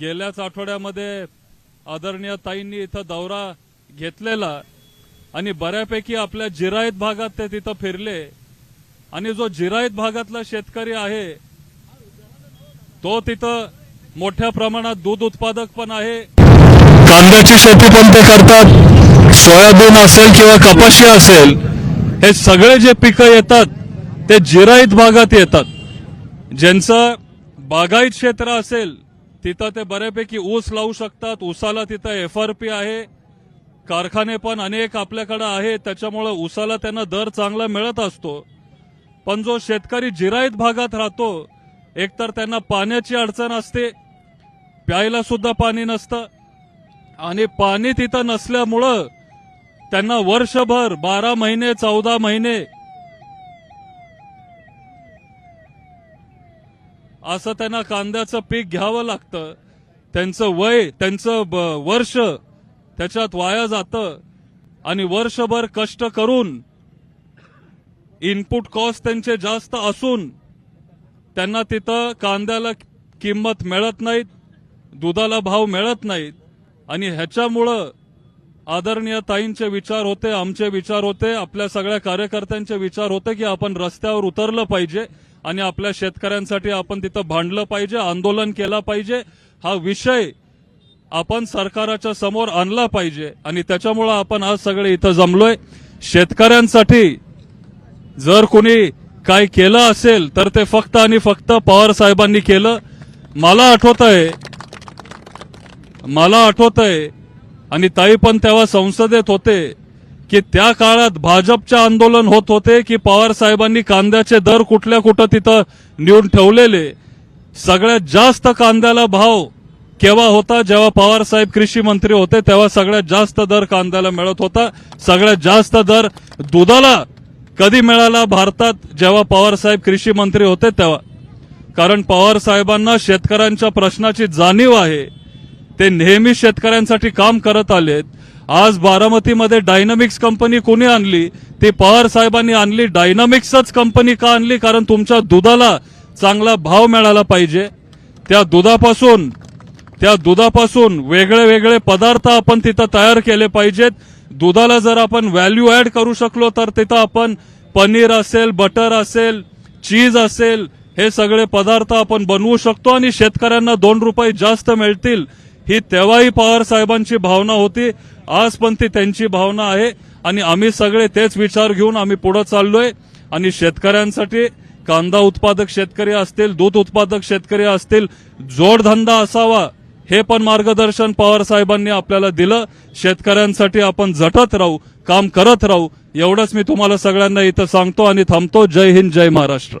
गेल्याच आठवड्यामध्ये आदरणीय ताईंनी इथं दौरा घेतलेला आणि बऱ्यापैकी आपल्या जिरायत भागात ते तिथं फिरले. आणि जो जिरायत भागातला शेतकरी आहे तो तिथं मोठ्या प्रमाणात दूध उत्पादक पण आहे. कांद्याची शेती पण ते करतात. सोयाबीन असेल किंवा कपाशी असेल हे सगळे जे पिकं येतात ते जिरायत भागात येतात. ज्यांचं बागायत क्षेत्र असेल तिथं ते बऱ्यापैकी ऊस लावू शकतात. ऊसाला तिथं एफ आर पी आहे. कारखाने पण अनेक आपल्याकडे आहेत. त्याच्यामुळे ऊसाला त्यांना दर चांगला मिळत असतो. पण जो शेतकरी जिरायत भागात राहतो एकतर त्यांना पाण्याची अडचण असते प्यायला सुद्धा पाणी नसतं. आणि पाणी तिथं नसल्यामुळं त्यांना वर्षभर बारा महिने चौदा महिने असं त्यांना कांद्याचं पीक घ्यावं लागतं. त्यांचं वय त्यांचं वर्ष त्याच्यात वाया जातं. आणि वर्षभर कष्ट करून इनपुट कॉस्ट त्यांचे जास्त असून त्यांना तिथं कांद्याला किंमत मिळत नाहीत दुधाला भाव मिळत नाहीत. आणि ह्याच्यामुळं आदरणीय ताईंचे विचार होते आमचे विचार होते आपल्या सगळ्या कार्यकर्त्यांचे विचार होते की आपण रस्त्यावर उतरलं पाहिजे. आणि आपल्या शेतकऱ्यांसाठी आपण तिथं भांडलं पाहिजे आंदोलन केलं पाहिजे. हा विषय आपण सरकाराच्या समोर आणला पाहिजे आणि त्याच्यामुळं आपण आज सगळे इथं जमलोय. शेतकऱ्यांसाठी जर कोणी काय केलं असेल तर ते फक्त आणि फक्त पवार साहेबांनी केलं. मला आठवत आहे मला आठवत आहे आणि ताई पण तेव्हा संसदेत होते की त्या काळात भाजपचे आंदोलन होत होते की पवार साहेबांनी कांद्याचे दर कुठल्या कुठं तिथं नेऊन ठेवलेले. सगळ्यात जास्त कांद्याला भाव केव्हा होता? जेव्हा पवार साहेब कृषी मंत्री होते तेव्हा सगळ्यात जास्त दर कांद्याला मिळत होता. सगळ्यात जास्त दर दुधाला कधी मिळाला? भारतात जेव्हा पवार साहेब कृषी मंत्री होते तेव्हा. कारण पवार साहेबांना शेतकऱ्यांच्या प्रश्नाची जाणीव आहे. ते नेहमी शेतकऱ्यांसाठी काम करत आलेत. आज बारामतीमध्ये डायनामिक्स कंपनी कोणी आणली? ती पवार साहेबांनी आणली. डायनामिक्सच कंपनी का आणली? कारण तुमच्या दुधाला चांगला भाव मिळाला पाहिजे. त्या दुधापासून त्या दुधापासून वेगळे वेगळे पदार्थ आपण तिथं तयार केले पाहिजेत. दुधाला जर आपण व्हॅल्यू ऍड करू शकलो तर तिथं आपण पनीर असेल बटर असेल चीज असेल हे सगळे पदार्थ आपण बनवू शकतो आणि शेतकऱ्यांना दोन रुपये जास्त मिळतील. ही तेव्हाही पवार साहेबांची भावना होती. आज पण ती त्यांची भावना आहे. आणि आम्ही सगळे तेच विचार घेऊन आम्ही पुढे चाललोय. आणि शेतकऱ्यांसाठी कांदा उत्पादक शेतकरी असतील दूध उत्पादक शेतकरी असतील जोडधंदा असावा हे पण मार्गदर्शन पवार साहेबांनी आपल्याला दिलं. शेतकऱ्यांसाठी आपण झटत राहू काम करत राहू. एवढंच मी तुम्हाला सगळ्यांना इथं सांगतो आणि थांबतो. जय हिंद जय महाराष्ट्र.